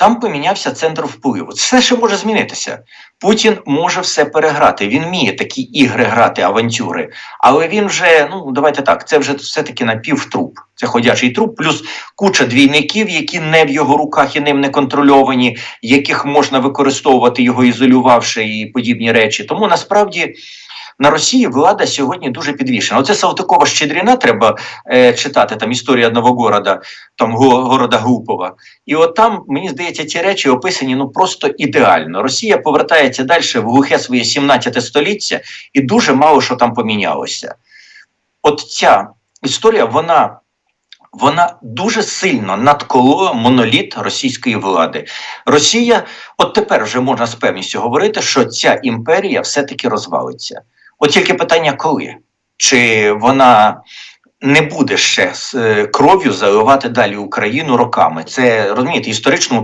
Там помінявся центр впливу. Це ще може змінитися. Путін може все переграти. Він вміє такі ігри грати, авантюри. Але він вже, ну давайте так, це вже все-таки напівтруп. Це ходячий труп, плюс куча двійників, які не в його руках і ним не контрольовані, яких можна використовувати його ізолювавши і подібні речі. Тому насправді. На Росії влада сьогодні дуже підвішена. Оце Салтикова Щедріна треба е, читати там історія одного города, там го- города Глупова. І от там, мені здається, ці речі описані ну просто ідеально. Росія повертається далі в глухе своє 17 століття, і дуже мало що там помінялося. От ця історія, вона. Вона дуже сильно надколола моноліт російської влади. Росія, от тепер вже можна з певністю говорити, що ця імперія все-таки розвалиться. От тільки питання, коли? Чи вона не буде ще з е, кров'ю заливати далі Україну роками? Це розумієте, історично